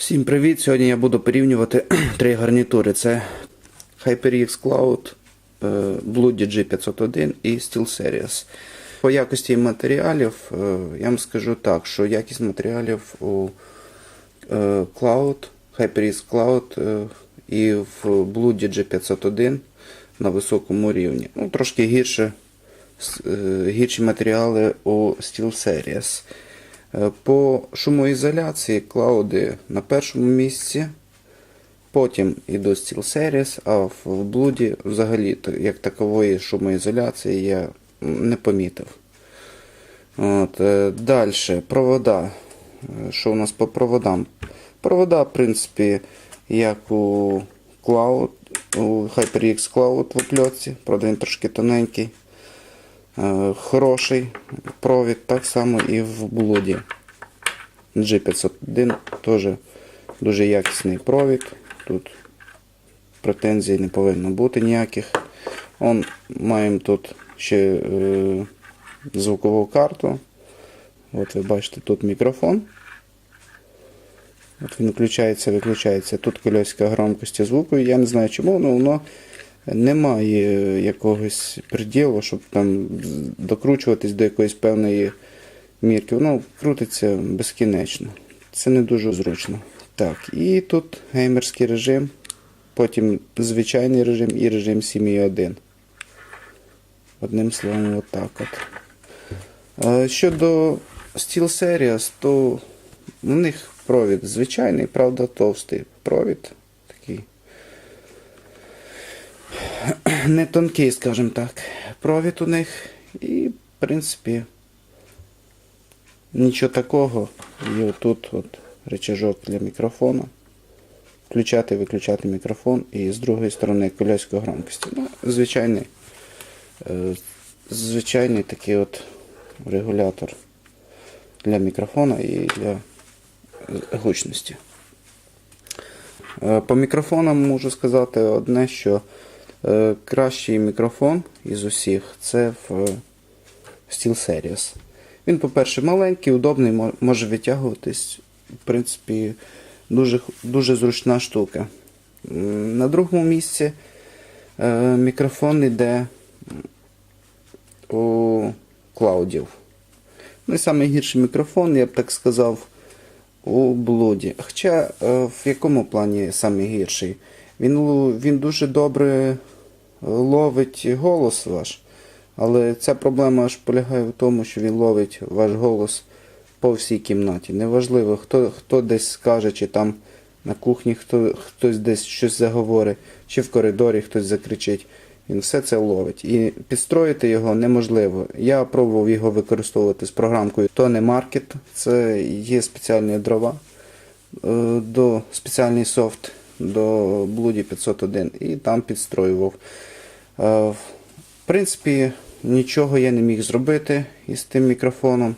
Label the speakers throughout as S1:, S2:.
S1: Всім привіт! Сьогодні я буду порівнювати три гарнітури. Це HyperX Cloud, Blue DG 501 і SteelSeries. По якості матеріалів е, я вам скажу так, що якість матеріалів у е, Cloud, HyperX Cloud е, і в Blue DG 501 на високому рівні. Ну, трошки гірше, гірші матеріали у SteelSeries. Е, По шумоізоляції клауди на першому місці, потім йдуть SteelSeries, а в блуді взагалі як такової шумоізоляції я не помітив. От, Далі, провода. Е, Що у нас по проводам? Провода, в принципі, як у Cloud, у HyperX Cloud в опльотці, правда він трошки тоненький. Е, Хороший провід, так само і в блуді. G501 теж дуже якісний провід. Тут претензій не повинно бути ніяких. Он, маємо тут ще е, звукову карту. От ви бачите, тут мікрофон. От він включається, виключається. Тут кольоська громкості звуку. Я не знаю чому, але воно немає якогось приділу, щоб там докручуватись до якоїсь певної мірки. Воно крутиться безкінечно. Це не дуже зручно. Так, і тут геймерський режим, потім звичайний режим і режим 7.1. Одним словом, отак от. Е, Щодо SteelSeries, то у них провід звичайний, правда, товстий провід. Такий не тонкий, скажімо так, провід у них. І, в принципі, нічого такого. І отут от рычажок для мікрофону. Включати, виключати мікрофон. І з другої сторони коляської громкості. Ну, звичайний, е, звичайний такий от регулятор для мікрофона і для гучності. Е, По мікрофонам можу сказати одне, що кращий мікрофон із усіх це в е, SteelSeries. Він, по-перше, маленький, удобний, може витягуватись. В принципі, дуже, дуже зручна штука. На другому місці е, мікрофон йде у клаудів. Ну найгірший мікрофон, я б так сказав, у блуді. Хоча е, в якому плані найгірший? Він, він дуже добре ловить голос ваш, але ця проблема аж полягає в тому, що він ловить ваш голос по всій кімнаті. Неважливо, хто, хто десь скаже, чи там на кухні хто, хтось десь щось заговорить, чи в коридорі хтось закричить. Він все це ловить. І підстроїти його неможливо. Я пробував його використовувати з програмкою Tone Market. Це є спеціальні дрова е, до спеціальний софт до Bloody 501 і там підстроював. Е, В принципі, нічого я не міг зробити із тим мікрофоном.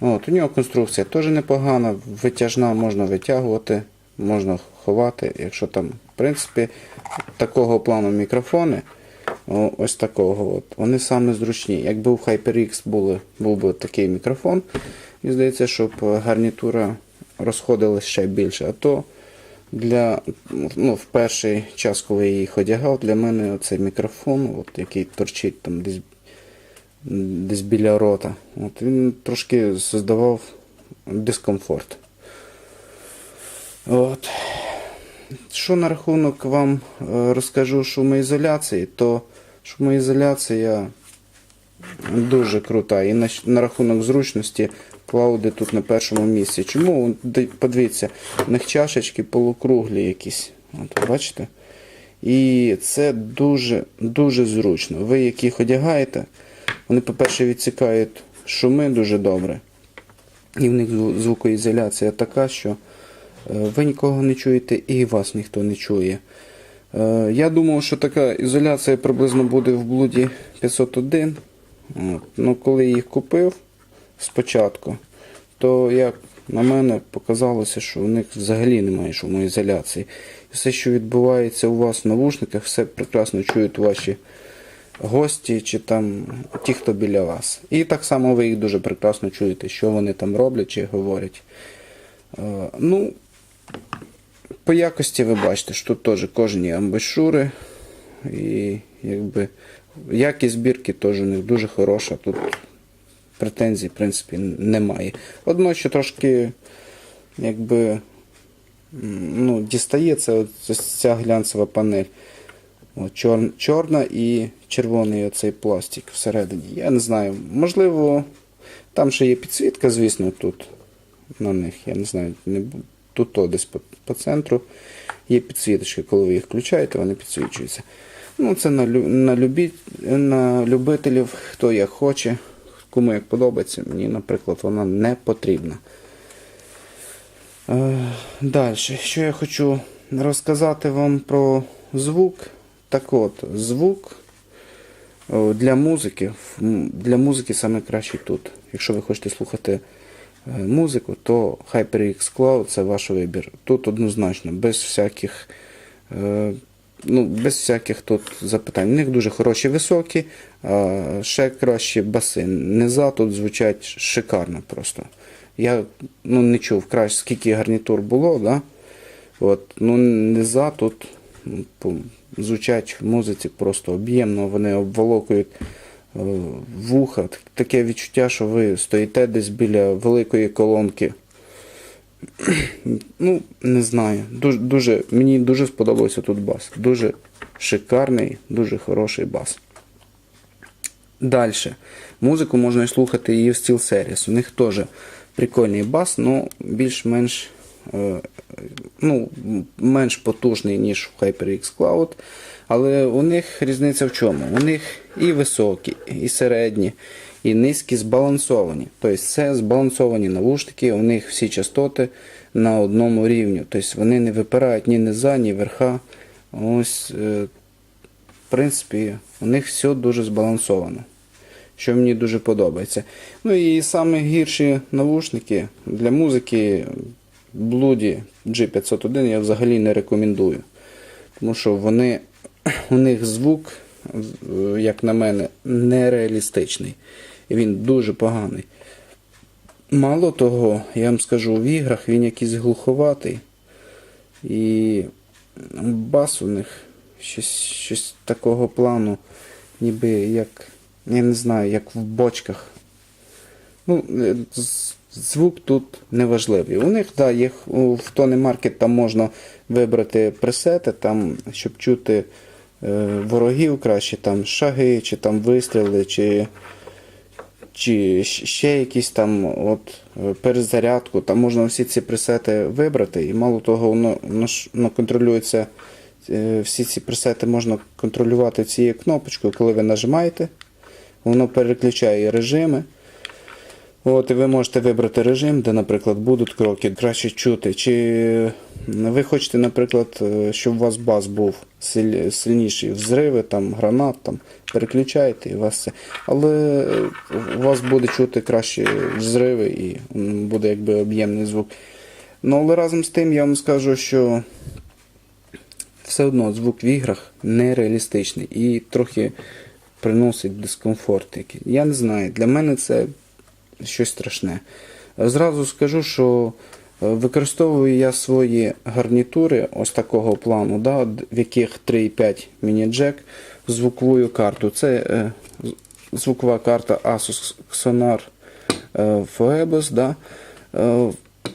S1: От, у нього конструкція теж непогана, витяжна, можна витягувати, можна ховати, якщо там, в принципі, такого плану мікрофони, ось такого, от, вони саме зручні. Якби у HyperX були, був би такий мікрофон, і здається, щоб гарнітура розходилась ще більше. А то для, ну, в перший час, коли я їх одягав, для мене цей мікрофон, от, який торчить там десь десь біля рота. От він трошки создавав дискомфорт. От. Що на рахунок вам е, розкажу шумоізоляції, то шумоізоляція дуже крута. І на, на рахунок зручності клауди тут на першому місці. Чому? Подивіться, у них чашечки полукруглі якісь. От, бачите? І це дуже, дуже зручно. Ви як їх одягаєте, вони, по-перше, відсікають шуми дуже добре. І в них звукоізоляція така, що е, ви нікого не чуєте і вас ніхто не чує. Е, Я думав, що така ізоляція приблизно буде в блуді 501. От. Ну, коли їх купив спочатку, то як на мене показалося, що у них взагалі немає шумоізоляції. Все, що відбувається у вас в навушниках, все прекрасно чують ваші гості чи там ті, хто біля вас. І так само ви їх дуже прекрасно чуєте, що вони там роблять чи говорять. Е, Ну, по якості ви бачите, що тут теж кожні амбушури. І якби якість збірки теж у них дуже хороша. Тут претензій, в принципі, немає. Одно, що трошки якби ну, дістається ця глянцева панель. От, чор, чорна і червоний оцей пластик всередині. Я не знаю. Можливо, там ще є підсвітка, звісно, тут на них. Я не знаю, не, тут то десь по, по центру є підсвіточки. Коли ви їх включаєте, вони підсвічуються. Ну, це на, на, любі, на любителів, хто як хоче, кому як подобається. Мені, наприклад, вона не потрібна. Далі, що я хочу розказати вам про звук. Так от, звук для музики. Для музики саме краще тут. Якщо ви хочете слухати е, музику, то HyperX Cloud це ваш вибір. Тут однозначно, без всяких. Ну, без всяких тут запитань. У них дуже хороші високі, ще кращі баси. Низа тут звучать шикарно просто. Я ну, не чув краще, скільки гарнітур було, да? От, ну, низа тут звучать в музиці просто об'ємно, вони обволокують е, вуха. Таке відчуття, що ви стоїте десь біля великої колонки. Ну, не знаю. Дуже, дуже, мені дуже сподобався тут бас. Дуже шикарний, дуже хороший бас. Далі. Музику можна слухати і в SteelSeries. У них теж прикольний бас, але більш-менш е, ну, менш потужний, ніж в HyperX Cloud. Але у них різниця в чому? У них і високі, і середні, і низькі збалансовані. Тобто це збалансовані навушники, у них всі частоти на одному рівні. Тобто вони не випирають ні низа, ні верха. Ось, е, в принципі, у них все дуже збалансовано. Що мені дуже подобається. Ну і саме гірші навушники для музики Bloody G501 я взагалі не рекомендую. Тому що вони, у них звук, як на мене, нереалістичний. Він дуже поганий. Мало того, я вам скажу, в іграх він якийсь глуховатий. І бас у них щось, щось такого плану, ніби як, я не знаю, як в бочках. Ну, е, звук тут неважливий. У них, да, їх в Tony Market там можна вибрати пресети, там, щоб чути е, ворогів краще, там шаги, чи там вистріли, чи, чи ще якісь там от, е, перезарядку. Там можна всі ці пресети вибрати, і мало того, воно, воно, контролюється. е, Всі ці пресети можна контролювати цією кнопочкою, коли ви нажимаєте, воно переключає режими. От, і ви можете вибрати режим, де, наприклад, будуть кроки краще чути. Чи ви хочете, наприклад, е, щоб у вас бас був сильніший взриви, там, гранат, там, переключаєте і у вас це. Але е, у вас буде чути краще взриви і буде якби об'ємний звук. Ну, але разом з тим я вам скажу, що все одно звук в іграх нереалістичний і трохи приносить дискомфорт. Я не знаю, для мене це щось страшне. Зразу скажу, що е, використовую я свої гарнітури ось такого плану, да, в яких 3,5 міні-джек звуковою карту. Це е, звукова карта Asus Sonar е, Phoebus. Да.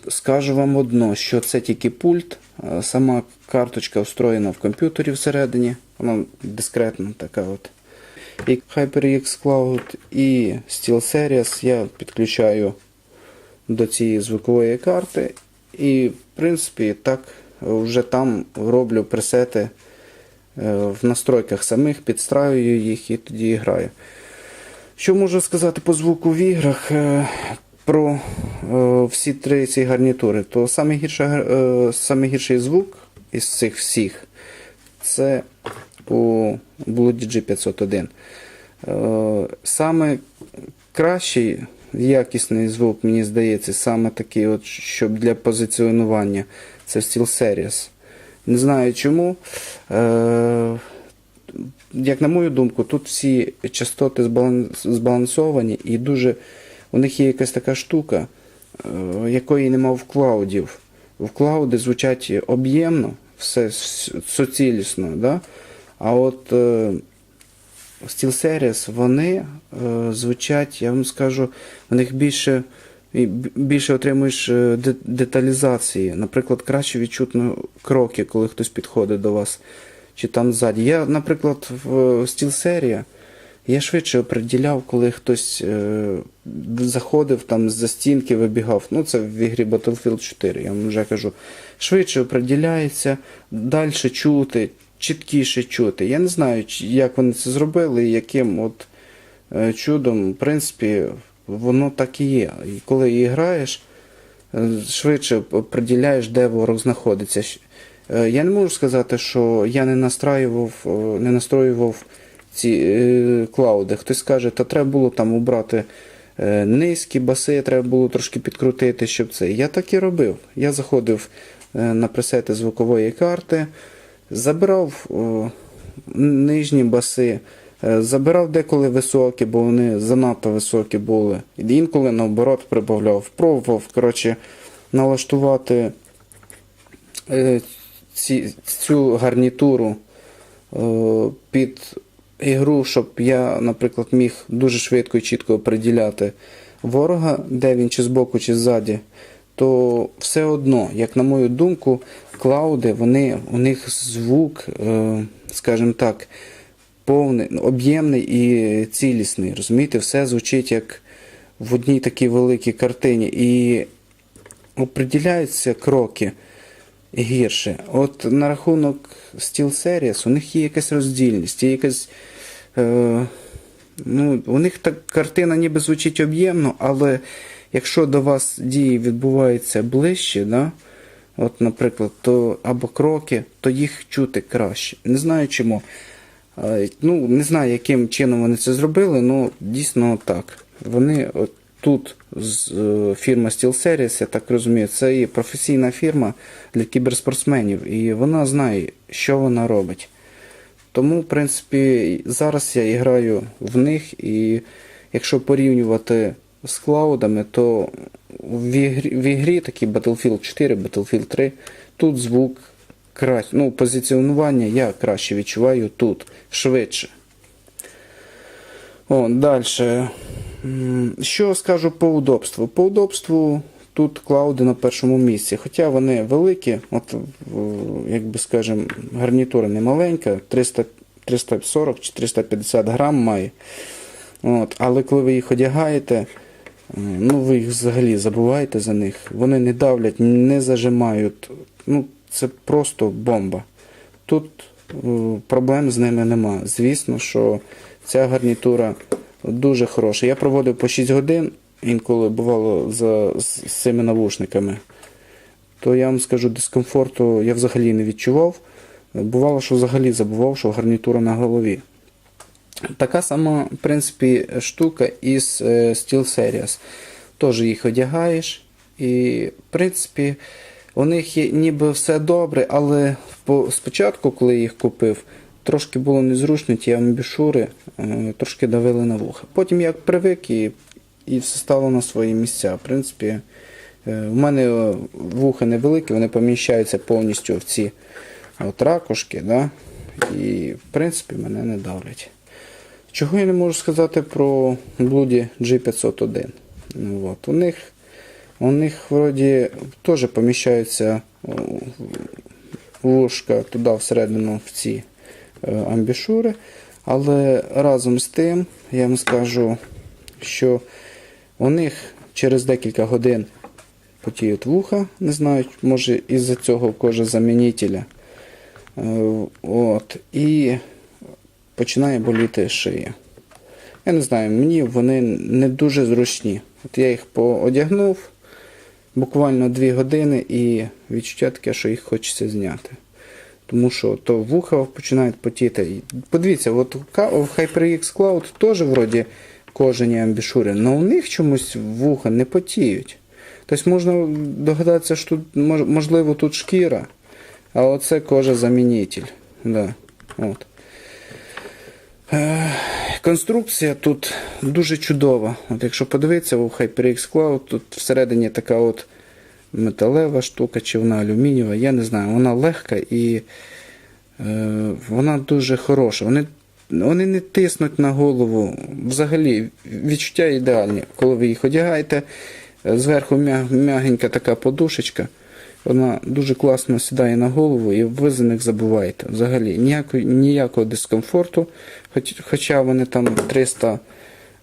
S1: Скажу вам одно, що це тільки пульт, сама карточка встроєна в комп'ютері всередині, вона дискретна така от. І HyperX Cloud і SteelSeries я підключаю до цієї звукової карти. І, в принципі, так вже там роблю пресети е, в настройках самих, підстраюю їх і тоді граю. Що можу сказати по звуку в іграх е, про е, всі три ці гарнітури? То е, гірший звук із цих всіх це у Bloody G501. Е, Саме кращий якісний звук, мені здається, саме такий, от, щоб для позиціонування, це SteelSeries. Не знаю чому. Е, як на мою думку, тут всі частоти збалансовані і дуже. У них є якась така штука, е, якої нема в клаудів. в клауди звучать об'ємно, все суцілісно, да? А от е, SteelSeries, вони е, звучать, я вам скажу, в них більше, більше отримуєш е, деталізації. Наприклад, краще відчутно кроки, коли хтось підходить до вас, чи там ззаді. Я, наприклад, в SteelSeries я швидше оприділяв, коли хтось заходив там з-за стінки, вибігав. Ну, це в ігрі Battlefield 4, я вам вже кажу. Швидше оприділяється, далі чути, чіткіше чути. Я не знаю, як вони це зробили яким от е, чудом, в принципі, воно так і є. І коли і граєш, е, швидше оприділяєш, де ворог знаходиться. Е, Я не можу сказати, що я не настраював, не настроював ці клауди. Хтось скаже, та треба було там убрати е, низькі баси, треба було трошки підкрутити, щоб це. Я так і робив. Я заходив на пресети звукової карти, забирав о, нижні баси, е, забирав деколи високі, бо вони занадто високі були. Інколи наоборот прибавляв, пробував коротше, налаштувати е, ці, цю гарнітуру е, під ігру, щоб я, наприклад, міг дуже швидко і чітко оприділяти ворога, де він чи збоку, чи ззаді, то все одно, як на мою думку, клауди, вони, у них звук, е, скажімо так, повний, об'ємний і цілісний. Розумієте, все звучить як в одній такій великій картині. І оприділяються кроки гірше. От на рахунок Steel Series, у них є якась роздільність, є якась. Е, ну, у них так картина ніби звучить об'ємно, але якщо до вас дії відбуваються ближче, да, от, наприклад, то або кроки, то їх чути краще. Не знаю чому. Ну, не знаю, яким чином вони це зробили, але дійсно так. Вони от тут з е, фірма SteelSeries, я так розумію, це і професійна фірма для кіберспортсменів, і вона знає, що вона робить. Тому, в принципі, зараз я граю в них, і якщо порівнювати з клаудами, то в ігрі, в ігрі такі Battlefield 4, Battlefield 3, тут звук краще. Ну, позиціонування я краще відчуваю тут, швидше. О, далі. Що скажу по удобству? По удобству тут клауди на першому місці. Хоча вони великі, от, як би скажем, гарнітура не маленька, 300, 340 чи 350 грам має. От, але коли ви їх одягаєте, ну ви їх взагалі забуваєте за них. Вони не давлять, не зажимають. Ну, це просто бомба. Тут е, проблем з ними нема. Звісно, що ця гарнітура дуже хороша. Я проводив по 6 годин, інколи бувало за, з цими навушниками. То я вам скажу, дискомфорту я взагалі не відчував. Бувало, що взагалі забував, що гарнітура на голові. Така сама, в принципі, штука із е, SteelSeries. Теж їх одягаєш, і, в принципі, у них є ніби все добре, але спочатку, коли я їх купив, трошки було незручно, ті амбішури е, трошки давили на вуха. Потім я привик і, і все стало на свої місця. В принципі, е, в мене вуха невеликі, вони поміщаються повністю в ці от ракушки, да? і в принципі мене не давлять. Чого я не можу сказати про Bloody G501? Ну, от. У них, у них вроді теж поміщаються о, вушка туди всередину в ці е, амбішури. Але разом з тим я вам скажу, що у них через декілька годин потіють вуха, не знаю, може із-за цього кожезамінителя. Е, От, і починає боліти шия. Я не знаю, мені вони не дуже зручні. От я їх поодягнув буквально 2 години і відчуття таке, що їх хочеться зняти. Тому що то вуха починають потіти. Подивіться, от в HyperX Cloud теж вроді кожені амбішури, але у них чомусь вуха не потіють. Тобто можна догадатися, що тут можливо тут шкіра, а оце кожа замінитель. Да. От. Е, Конструкція тут дуже чудова. От якщо подивитися у HyperX Cloud, тут всередині така от металева штука, чи вона алюмінієва, я не знаю. Вона легка і е, вона дуже хороша. Вони, вони не тиснуть на голову. Взагалі, відчуття ідеальні. Коли ви їх одягаєте, е, зверху м'я- м'ягенька така подушечка. Вона дуже класно сідає на голову, і ви за них забуваєте. Взагалі ніякої, ніякого дискомфорту, хоч, хоча вони там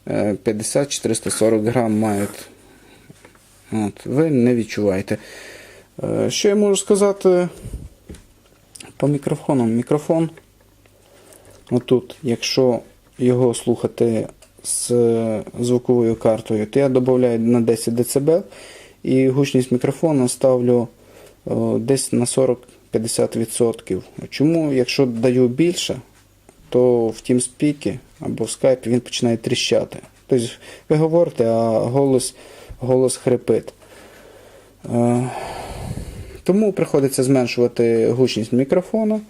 S1: 350-440 грам мають. От, ви не відчуваєте. Е, Що я можу сказати по мікрофонам? Мікрофон. Отут, якщо його слухати з е, звуковою картою, то я додаю на 10 дБ і гучність мікрофона ставлю е, десь на 40-50%. Чому, якщо даю більше, то в TeamSpeak або в Skype він починає тріщати. Тобто ви говорите, а голос, голос хрипить. Е, Тому приходиться зменшувати гучність мікрофона.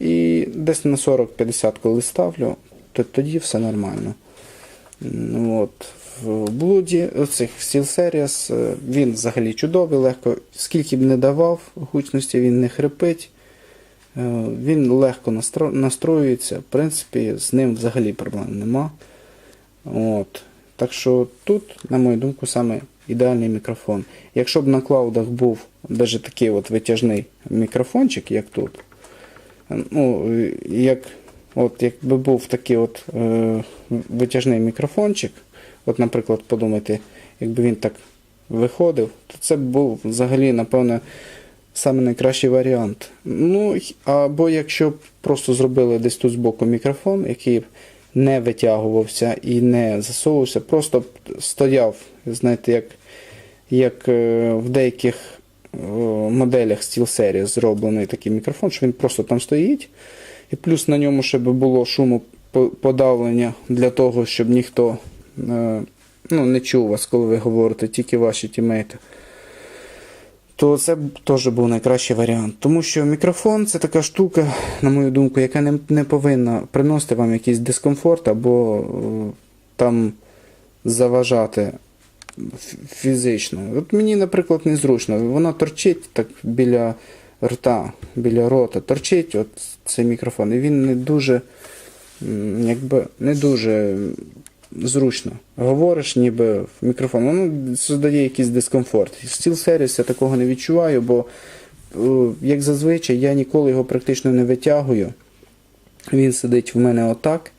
S1: І десь на 40-50, коли ставлю, то тоді все нормально. Ну, От. В блуді цих SteelSeries е, він взагалі чудовий, легко. Скільки б не давав гучності, він не хрипить. Е, Він легко настроюється. В принципі, з ним взагалі проблем нема. От. Так що тут, на мою думку, саме ідеальний мікрофон. Якщо б на клаудах був навіть такий от витяжний мікрофончик, як тут, ну, е, як, от, якби був такий от е, витяжний мікрофончик, от, наприклад, подумайте, якби він так виходив, то це був взагалі, напевно, саме найкращий варіант. Ну, або якщо б просто зробили десь тут збоку мікрофон, який не витягувався і не засовувався, просто б стояв, знаєте, як, як е, в деяких е, моделях SteelSeries зроблений такий мікрофон, що він просто там стоїть, і плюс на ньому ще би було шумоподавлення для того, щоб ніхто е, ну, не чув вас, коли ви говорите, тільки ваші тімейти. То це б теж був найкращий варіант. Тому що мікрофон це така штука, на мою думку, яка не, не повинна приносити вам якийсь дискомфорт або е, там заважати фізично. От мені, наприклад, незручно. Воно торчить так біля рта, біля рота, торчить от цей мікрофон. І він не дуже, якби, не дуже зручно. Говориш ніби в мікрофон, воно задає якийсь дискомфорт. В SteelSeries я такого не відчуваю, бо, е, як зазвичай, я ніколи його практично не витягую. Він сидить в мене отак.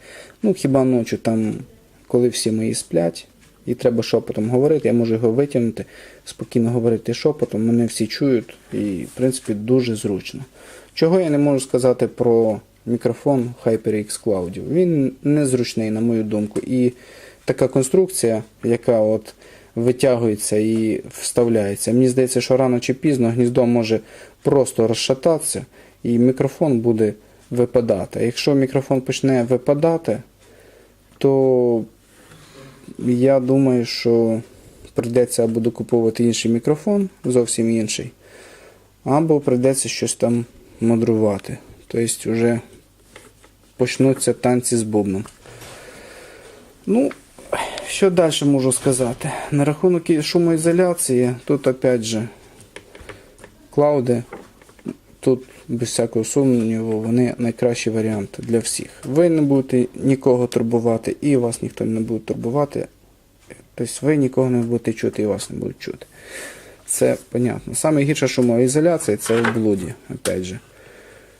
S1: Ну, хіба ночі там, коли всі мої сплять, і треба шепотом говорити, я можу його витягнути, спокійно говорити шепотом, мене всі чують, і, в принципі, дуже зручно. Чого я не можу сказати про мікрофон HyperX Cloud? Він незручний, на мою думку. І така конструкція, яка от витягується і вставляється. Мені здається, що рано чи пізно гніздо може просто розшататися, і мікрофон буде випадати. Якщо мікрофон почне випадати, то я думаю, що прийдеться або докуповувати інший мікрофон, зовсім інший, або прийдеться щось там мудрувати. Тобто вже почнуться танці з бубном. Ну, що далі можу сказати? На рахунок шумоізоляції, тут опять же клауди, тут без всякого сумніву, вони найкращий варіант для всіх. Ви не будете нікого турбувати, і вас ніхто не буде турбувати. Тобто ви нікого не будете чути, і вас не будуть чути. Це понятно. Саме гірша шумоізоляція це в блуді, опять же.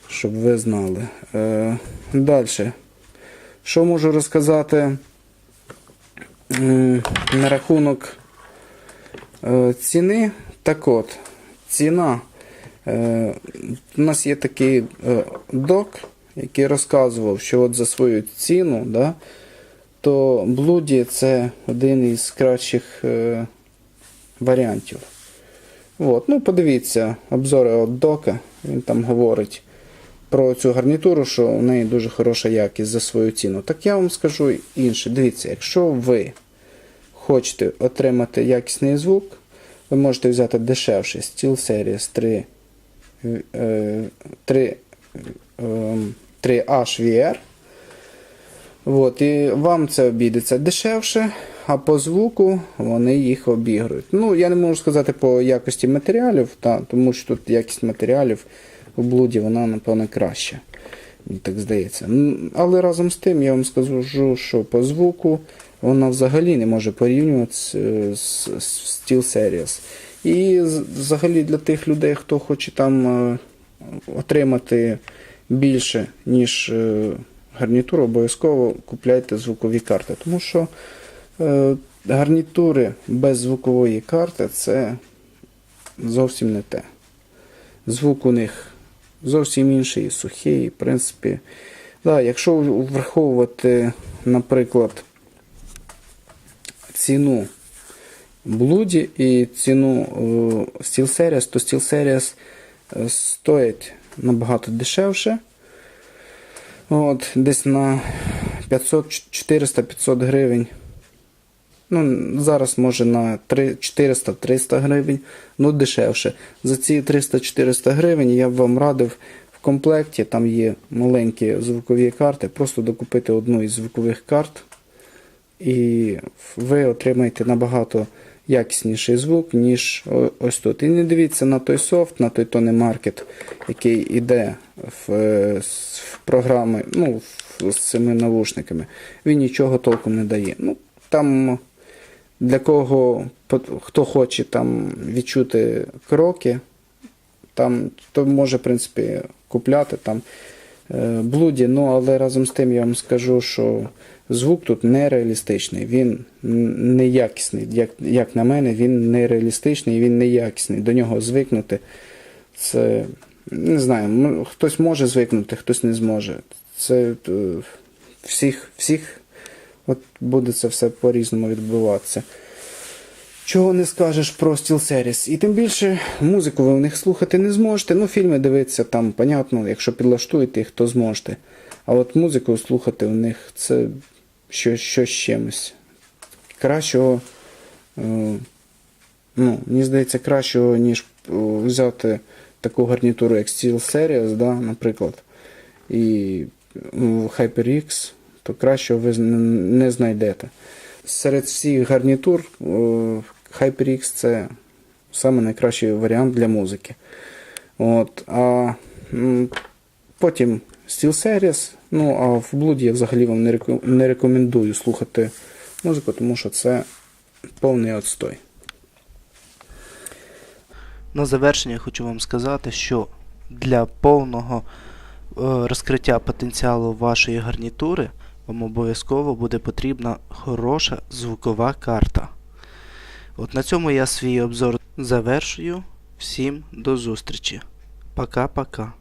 S1: Щоб ви знали. Е, Далі. Що можу розказати м, на рахунок е, ціни? Так от, ціна. Е, у нас є такий е, док, який розказував, що от за свою ціну, да, то Блуді це один із кращих е, варіантів. От, ну, подивіться, обзори от дока, він там говорить про цю гарнітуру, що у неї дуже хороша якість за свою ціну. Так я вам скажу інше. Дивіться, якщо ви хочете отримати якісний звук, ви можете взяти дешевший SteelSeries 3, е, 3, ем, 3HVR. От, і вам це обійдеться дешевше, а по звуку вони їх обігрують. Ну, я не можу сказати по якості матеріалів, та, тому що тут якість матеріалів у блуді вона, напевно, краща. Мені так здається. Але разом з тим я вам скажу, що по звуку вона взагалі не може порівнюватися е, з, з SteelSeries. І взагалі для тих людей, хто хоче там е, отримати більше, ніж е, гарнітуру, обов'язково купляйте звукові карти. Тому що е, гарнітури без звукової карти це зовсім не те. Звук у них зовсім інший, і сухий, в принципі. Да, якщо враховувати, наприклад, ціну Блуді і ціну е, SteelSeries, то SteelSeries е, стоїть набагато дешевше. От, десь на 500, 400-500 гривень. Ну, зараз може на 400-300 гривень, ну дешевше. За ці 300-400 гривень я б вам радив в комплекті, там є маленькі звукові карти, просто докупити одну із звукових карт, і ви отримаєте набагато якісніший звук, ніж ось тут. І не дивіться на той софт, на той тоний маркет, який йде в, е, в програми, ну, з цими навушниками. Він нічого толком не дає. Ну, там для кого хто хоче там відчути кроки, там то може, в принципі, купляти там блуді. Ну, але разом з тим я вам скажу, що звук тут нереалістичний, він неякісний. Як, як на мене, він нереалістичний, він неякісний. До нього звикнути. Це не знаю, хтось може звикнути, хтось не зможе. Це е, всіх, всіх от буде це все по-різному відбуватися. Чого не скажеш про SteelSeries. І тим більше музику ви в них слухати не зможете. Ну, фільми дивитися там, понятно, якщо підлаштуєте їх, то зможете. А от музику слухати в них це щось, щось з чимось. Кращого, е, ну, мені здається, кращого, ніж е, взяти таку гарнітуру, як SteelSeries, да, наприклад, і ну, HyperX, то кращого ви не знайдете. Серед всіх гарнітур е, HyperX це саме найкращий варіант для музики. От, а потім SteelSeries, ну а в блуді я взагалі вам не рекомендую слухати музику, тому що це повний отстой.
S2: На завершення хочу вам сказати, що для повного е, розкриття потенціалу вашої гарнітури вам обов'язково буде потрібна хороша звукова карта. От на цьому я свій обзор завершую. Всім до зустрічі. Пока-пока.